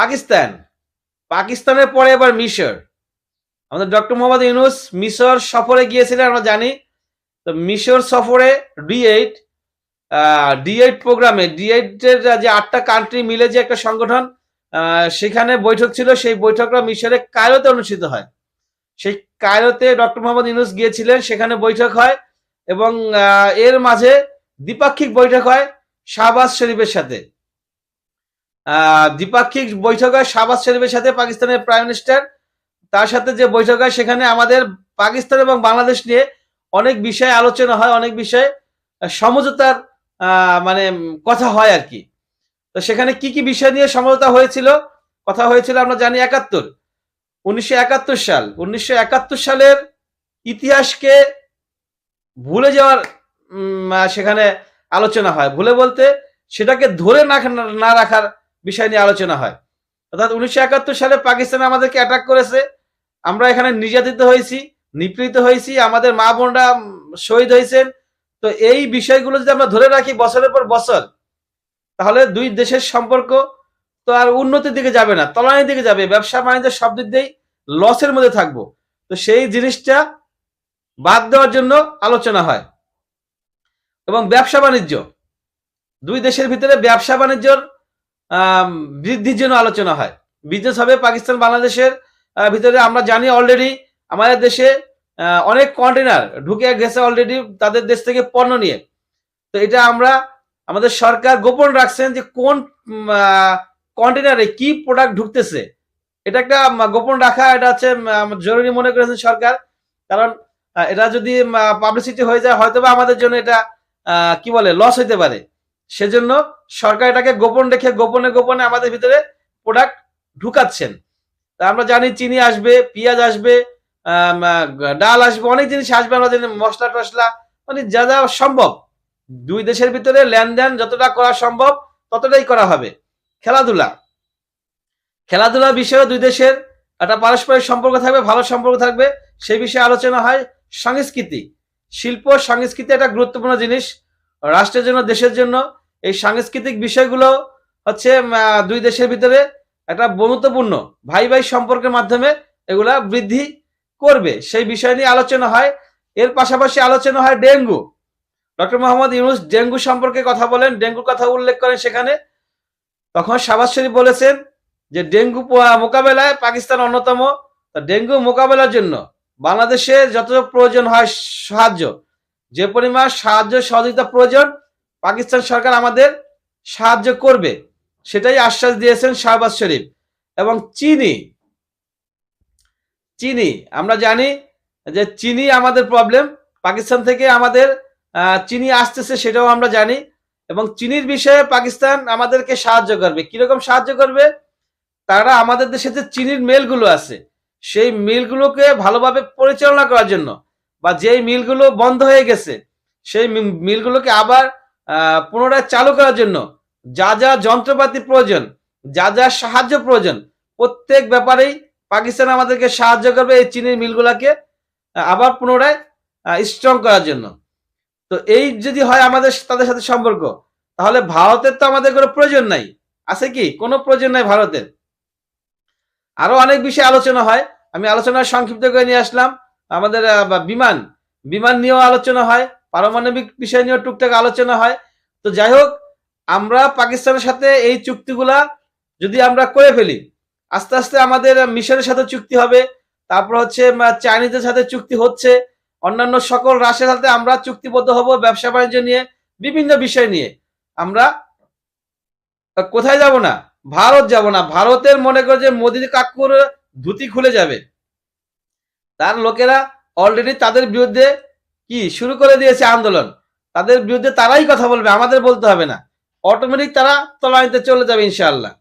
পাকিস্তান। পাকিস্তানের পরে এবার মিশর। আমাদের ডক্টর মোহাম্মদ ইউনুস মিশর সফরে গিয়েছিলেন, আমরা জানি। তো মিশর সফরে ডি এইট ডি এইট প্রোগ্রামে ডি এইটের যে আটটা কান্ট্রি মিলে যে একটা সংগঠন সেখানে বৈঠক ছিল। সেই বৈঠকটা মিশরে কায়রোতে অনুষ্ঠিত হয়। সেই কায়রোতে ডক্টর মোহাম্মদ ইউনুস গিয়েছিলেন, সেখানে বৈঠক হয় এবং এর মাঝে দ্বিপাক্ষিক বৈঠক হয় শাহবাজ শরীফের সাথে। দ্বিপাক্ষিক বৈঠক হয় শাহবাজ শরীফের সাথে পাকিস্তানের প্রাইম মিনিস্টার। তার সাথে যে বৈঠক হয় সেখানে আমাদের পাকিস্তান এবং বাংলাদেশ নিয়ে অনেক বিষয়ে আলোচনা হয়, অনেক বিষয়ে সমঝোতার মানে কথা হয় আর কি। তো সেখানে কি কি বিষয় নিয়ে সমঝোতা হয়েছিল? কথা হয়েছিল আমরা জানি একাত্তর। উনিশশো একাত্তর সাল। উনিশশো একাত্তর সালের ইতিহাসকে ভুলে যাওয়ার সেখানে আলোচনা হয়। ভুলে বলতে সেটাকে ধরে না না রাখার বিষয় নিয়ে আলোচনা হয়। অর্থাৎ উনিশশো একাত্তর সালে পাকিস্তান আমাদেরকে অ্যাটাক করেছে। আমরা এখানে নির্যাতিত হয়েছি, নিপীড়িত হয়েছি, আমাদের মা বোনরা শহীদ হয়েছেন। তো এই বিষয়গুলো যদি আমরা ধরে রাখি বছরের পর বছর, তাহলে দুই দেশের সম্পর্ক তো আর উন্নতির দিকে যাবে না, তলানির দিকে যাবে। ব্যবসা, বাণিজ্য সব দিক দিয়েই লসের মধ্যে থাকব। তো সেই জিনিসটা বাদ দেওয়ার জন্য আলোচনা হয়। এবং ব্যবসা, বাণিজ্য, দুই দেশের ভিতরে ব্যবসা, বাণিজ্যর বৃদ্ধির জন্য আলোচনা হয়। বিজনেস হবে পাকিস্তান, বাংলাদেশের ভিতরে আমরা জানি অলরেডি আমাদের দেশে অনেক কন্টেনার ঢুকে গেছে অলরেডি তাদের দেশ থেকে পণ্য নিয়ে। তো এটা আমরা আমাদের সরকার গোপন রাখছেন যে কোন কন্টেনারে কি প্রোডাক্ট ঢুকতেছে। এটা একটা গোপন রাখা, এটা হচ্ছে জরুরি মনে করেছেন সরকার। কারণ এটা যদি পাবলিসিটি হয়ে যায়, হয়তোবা আমাদের জন্য এটা কি বলে লস হইতে পারে। সেজন্য সরকার এটাকে গোপন রেখে গোপনে গোপনে আমাদের ভিতরে প্রোডাক্ট ঢুকাচ্ছেন। তা আমরা জানি চিনি আসবে, পেঁয়াজ আসবে ডাল আসবে, অনেক জিনিস আসবে আমরা জানি মশলা টসলা মানে যা যা সম্ভব। দুই দেশের ভিতরে লেনদেন যতটা করা সম্ভব, ততটাই করা হবে। খেলাধুলা। খেলাধুলা বিষয়ে দুই দেশের একটা পারস্পরিক সম্পর্ক থাকবে, ভালো সম্পর্ক থাকবে, সেই বিষয়ে আলোচনা হয় সংস্কৃতি। শিল্প সংস্কৃতি একটা গুরুত্বপূর্ণ জিনিস। রাষ্ট্রের জন্য, দেশের জন্য এই সাংস্কৃতিক বিষয়গুলো হচ্ছে দুই দেশের ভিতরে একটা বন্ধুত্বপূর্ণ ভাই ভাই সম্পর্কের মাধ্যমে এগুলা বৃদ্ধি করবে। সেই বিষয় নিয়ে আলোচনা হয়। এর পাশাপাশি আলোচনা হয় dengue. Doctor Muhammad Yunus dengue সম্পর্কে কথা বলেন, ডেঙ্গুর কথা উল্লেখ করেন সেখানে। তখন শাবাজ শরীফ বলেছেন যে, ডেঙ্গু মোকাবেলায় পাকিস্তান অন্যতম। ডেঙ্গু মোকাবেলার জন্য বাংলাদেশে যত প্রয়োজন হয় সাহায্য। যে পরিমাণ সাহায্য সহযোগিতা প্রয়োজন পাকিস্তান সরকার আমাদের সাহায্য করবে। সেটাই আশ্বাস দিয়েছেন শাহবাজ শরীফ। এবং চিনি চিনি, আমরা জানি যে চিনি আমাদের প্রবলেম পাকিস্তান থেকে আমাদের চিনি আসতেছে সেটাও আমরা জানি। এবং চিনির বিষয়ে পাকিস্তান আমাদেরকে সাহায্য করবে। কীরকম সাহায্য করবে? তারা আমাদের দেশে যে চিনির মেলগুলো আছে, সেই মিলগুলোকে ভালোভাবে পরিচালনা করার জন্য। বা যেই মিলগুলো বন্ধ হয়ে গেছে, সেই মিলগুলোকে আবার পুনরায় চালু করার জন্য যা যা যন্ত্রপাতি প্রয়োজন, যা যা সাহায্য প্রয়োজন, প্রত্যেক ব্যাপারেই পাকিস্তান আমাদেরকে সাহায্য করবে এই চিনির মিলগুলোকে আবার পুনরায় স্ট্রং করার জন্য। তো এই যদি হয় আমাদের তাদের সাথে সম্পর্ক, তাহলে ভারতের তো আমাদের কোনো প্রয়োজন নাই। আছে কি? কোনো প্রয়োজন নাই ভারতের। আরও অনেক বিষয়ে আলোচনা হয়, আমি আলোচনা সংক্ষিপ্ত করে নিয়ে আসলাম। আমাদের বিমান বিমান নিয়েও আলোচনা হয়। পারমাণবিক বিষয় নিয়েও টুকটাক আলোচনা হয়। তো যাই হোক, আমরা পাকিস্তানের সাথে এই চুক্তিগুলা যদি আমরা করে ফেলি, আস্তে আস্তে আমাদের মিশরের সাথে চুক্তি হবে, তারপর হচ্ছে চাইনিজের সাথে চুক্তি হচ্ছে, অন্যান্য সকল রাষ্ট্রের সাথে আমরা চুক্তিবদ্ধ হব ব্যবসা বাণিজ্য নিয়ে, বিভিন্ন বিষয় নিয়ে। আমরা কোথায় যাব না? ভারত যাব না। ভারতের মনে করে যে মোদী কাকুর ধুতি খুলে যাবে। তার লোকেরা অলরেডি তাদের বিরুদ্ধে কি শুরু করে দিয়েছে আন্দোলন? তাদের বিরুদ্ধে তারাই কথা বলবে, আমাদের বলতে হবে না। অটোমেটিক তারা তলানিতে চলে যাবে ইনশাআল্লাহ।